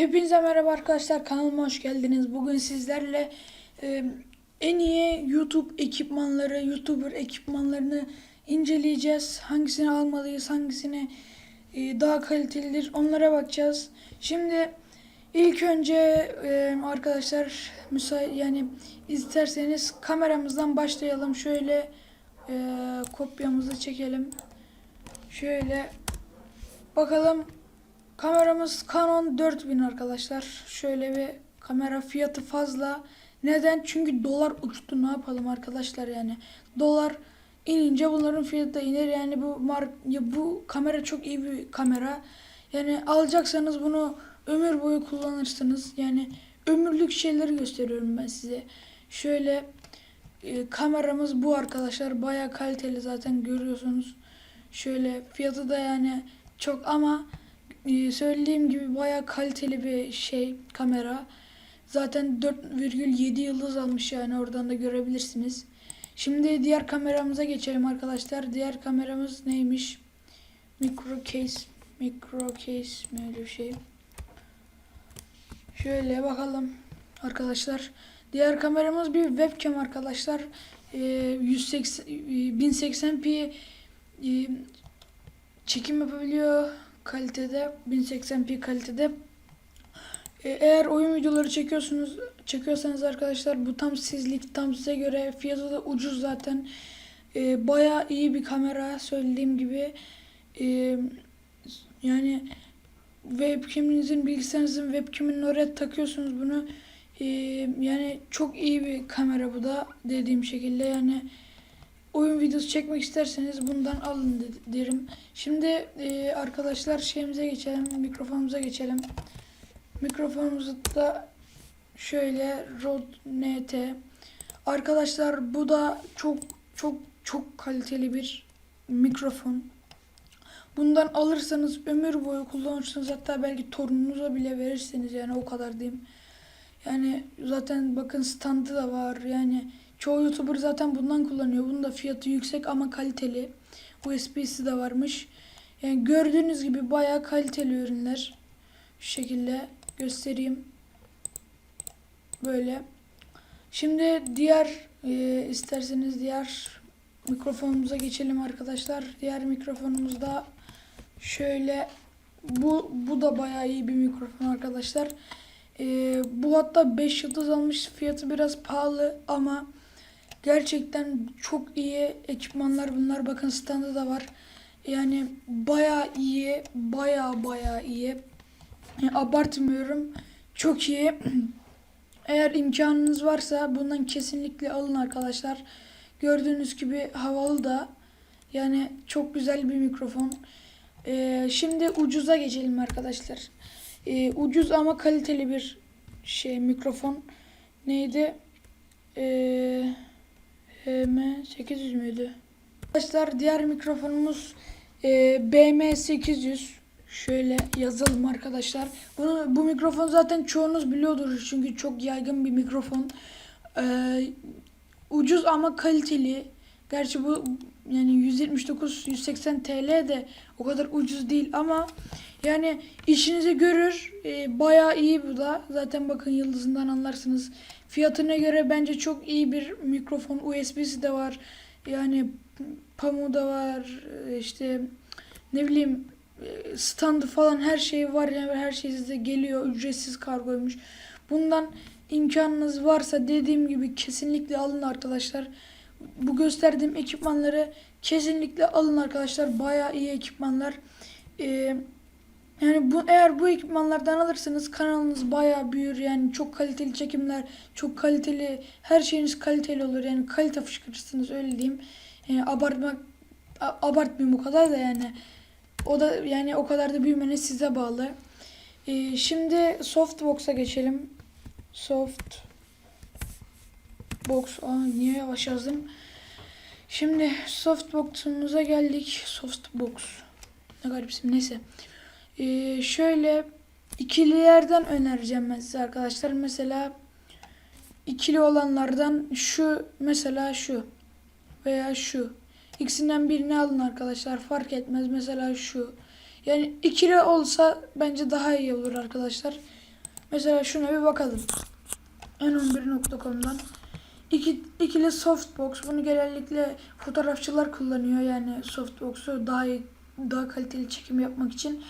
Hepinize merhaba arkadaşlar kanalıma hoş geldiniz. Bugün sizlerle e, en iyi YouTube ekipmanları, YouTuber ekipmanlarını inceleyeceğiz. Hangisini almalıyız, hangisini e, daha kalitelidir onlara bakacağız. Şimdi ilk önce e, arkadaşlar yani isterseniz kameramızdan başlayalım. Şöyle e, kopyamızı çekelim. Şöyle bakalım Kameramız Canon 4000 arkadaşlar. Şöyle bir kamera fiyatı fazla. Neden? Çünkü dolar uçtu. Ne yapalım arkadaşlar yani. Dolar inince bunların fiyatı da iner. Yani bu mar ya bu kamera çok iyi bir kamera. Yani alacaksanız bunu ömür boyu kullanırsınız. Yani ömürlük şeyleri gösteriyorum ben size. Şöyle e, kameramız bu arkadaşlar. Baya kaliteli zaten görüyorsunuz. Şöyle fiyatı da yani çok ama ee, söylediğim gibi bayağı kaliteli bir şey kamera. Zaten 4,7 yıldız almış yani oradan da görebilirsiniz. Şimdi diğer kameramıza geçelim arkadaşlar. Diğer kameramız neymiş? Micro case, micro case mi öyle bir şey. Şöyle bakalım arkadaşlar. Diğer kameramız bir webcam arkadaşlar. Ee, 180 1080p e, çekim yapabiliyor kalitede 1080p kalitede. E, eğer oyun videoları çekiyorsunuz çekiyorsanız arkadaşlar bu tam sizlik tam size göre. Fiyatı da ucuz zaten. E, bayağı iyi bir kamera söylediğim gibi. E, yani webcam'inizin bilgisayarınızın webcam'inin oraya takıyorsunuz bunu. E, yani çok iyi bir kamera bu da dediğim şekilde. Yani oyun videosu çekmek isterseniz bundan alın de- derim. Şimdi e, arkadaşlar şeyimize geçelim, mikrofonumuza geçelim. Mikrofonumuzu da şöyle Rode NT. Arkadaşlar bu da çok çok çok kaliteli bir mikrofon. Bundan alırsanız ömür boyu kullanırsınız hatta belki torununuza bile verirsiniz yani o kadar diyeyim. Yani zaten bakın standı da var yani çoğu YouTuber zaten bundan kullanıyor. Bunun da fiyatı yüksek ama kaliteli. USB'si de varmış. Yani gördüğünüz gibi bayağı kaliteli ürünler. Şu şekilde göstereyim. Böyle. Şimdi diğer e, isterseniz diğer mikrofonumuza geçelim arkadaşlar. Diğer mikrofonumuzda şöyle bu bu da bayağı iyi bir mikrofon arkadaşlar. Ee, bu hatta 5 yıldız almış. Fiyatı biraz pahalı ama gerçekten çok iyi ekipmanlar bunlar. Bakın standı da var. Yani bayağı iyi. Bayağı bayağı iyi. Yani abartmıyorum. Çok iyi. Eğer imkanınız varsa bundan kesinlikle alın arkadaşlar. Gördüğünüz gibi havalı da. Yani çok güzel bir mikrofon. Ee, şimdi ucuza geçelim arkadaşlar. Ee, ucuz ama kaliteli bir şey mikrofon. Neydi? Ee, HM800 müydü? Arkadaşlar diğer mikrofonumuz e, BM800. Şöyle yazalım arkadaşlar. Bunu, bu mikrofon zaten çoğunuz biliyordur çünkü çok yaygın bir mikrofon. Ee, ucuz ama kaliteli. Gerçi bu yani 179-180 TL de o kadar ucuz değil ama yani işinizi görür. E, bayağı iyi bu da. Zaten bakın yıldızından anlarsınız. Fiyatına göre bence çok iyi bir mikrofon. USB'si de var. Yani pamuğu da var. E, işte ne bileyim e, standı falan her şey var. Yani her şey size geliyor. Ücretsiz kargoymuş. Bundan imkanınız varsa dediğim gibi kesinlikle alın arkadaşlar. Bu gösterdiğim ekipmanları kesinlikle alın arkadaşlar. Bayağı iyi ekipmanlar. Ee, yani bu eğer bu ekipmanlardan alırsanız kanalınız bayağı büyür. Yani çok kaliteli çekimler, çok kaliteli her şeyiniz kaliteli olur. Yani kalite fışkırırsınız öyle diyeyim. Yani abartmak a- abartmayayım o kadar da yani. O da yani o kadar da büyümeniz size bağlı. Ee, şimdi softbox'a geçelim. Soft box. Aa, niye yavaş yazdım? Şimdi softbox'umuza geldik. Softbox. Ne garip isim. Neyse. Ee, şöyle ikililerden önereceğim ben size arkadaşlar. Mesela ikili olanlardan şu mesela şu veya şu. İkisinden birini alın arkadaşlar. Fark etmez. Mesela şu. Yani ikili olsa bence daha iyi olur arkadaşlar. Mesela şuna bir bakalım. n11.com'dan. İki, ikili softbox. Bunu genellikle fotoğrafçılar kullanıyor. Yani softbox'u daha iyi, daha kaliteli çekim yapmak için.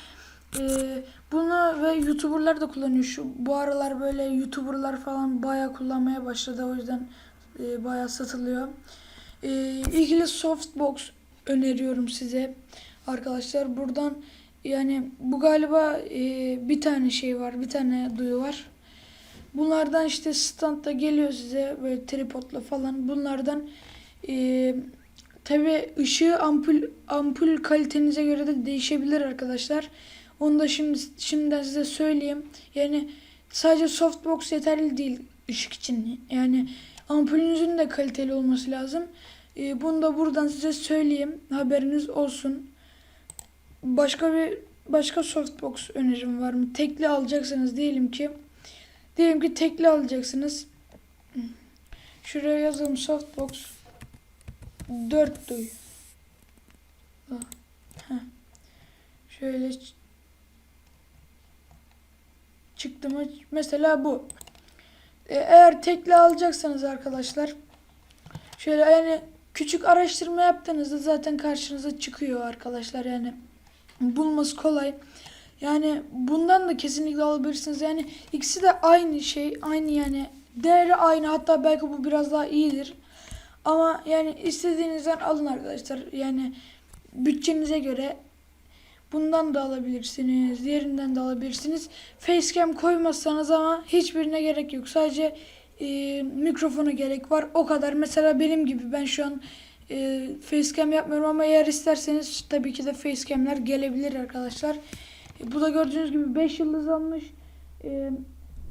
Ee, bunu ve YouTuber'lar da kullanıyor. Şu bu aralar böyle YouTuber'lar falan bayağı kullanmaya başladı. O yüzden e, bayağı satılıyor. Ee, ilgili softbox öneriyorum size arkadaşlar. Buradan yani bu galiba e, bir tane şey var, bir tane duyu var. Bunlardan işte standta geliyor size böyle tripodla falan. Bunlardan e, tabi ışığı ampul ampul kalitenize göre de değişebilir arkadaşlar. Onu da şimdi şimdiden size söyleyeyim. Yani sadece softbox yeterli değil ışık için. Yani ampulünüzün de kaliteli olması lazım. E, bunu da buradan size söyleyeyim. Haberiniz olsun. Başka bir başka softbox önerim var mı? Tekli alacaksanız diyelim ki diyelim ki tekli alacaksınız. Şuraya yazalım softbox 4 duy. Ah, heh. Şöyle çıktı mı? Mesela bu. E, Eğer tekli alacaksanız arkadaşlar şöyle yani küçük araştırma yaptığınızda zaten karşınıza çıkıyor arkadaşlar yani bulması kolay. Yani bundan da kesinlikle alabilirsiniz. Yani ikisi de aynı şey, aynı yani değeri aynı. Hatta belki bu biraz daha iyidir. Ama yani istediğinizden alın arkadaşlar. Yani bütçenize göre bundan da alabilirsiniz, diğerinden de alabilirsiniz. Facecam koymazsanız ama hiçbirine gerek yok. Sadece e, mikrofona gerek var. O kadar. Mesela benim gibi ben şu an e, facecam yapmıyorum ama eğer isterseniz tabii ki de facecam'ler gelebilir arkadaşlar. E, bu da gördüğünüz gibi 5 yıldız almış. E,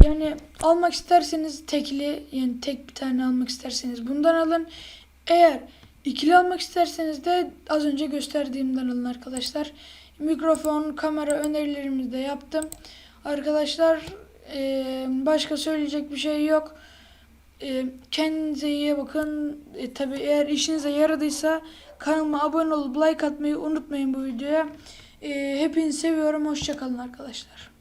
yani almak isterseniz tekli yani tek bir tane almak isterseniz bundan alın. Eğer ikili almak isterseniz de az önce gösterdiğimden alın arkadaşlar. Mikrofon, kamera önerilerimi de yaptım. Arkadaşlar e, başka söyleyecek bir şey yok. E, kendinize iyi bakın. E, Tabi eğer işinize yaradıysa kanalıma abone olup like atmayı unutmayın bu videoya. E, hepinizi seviyorum. Hoşçakalın arkadaşlar.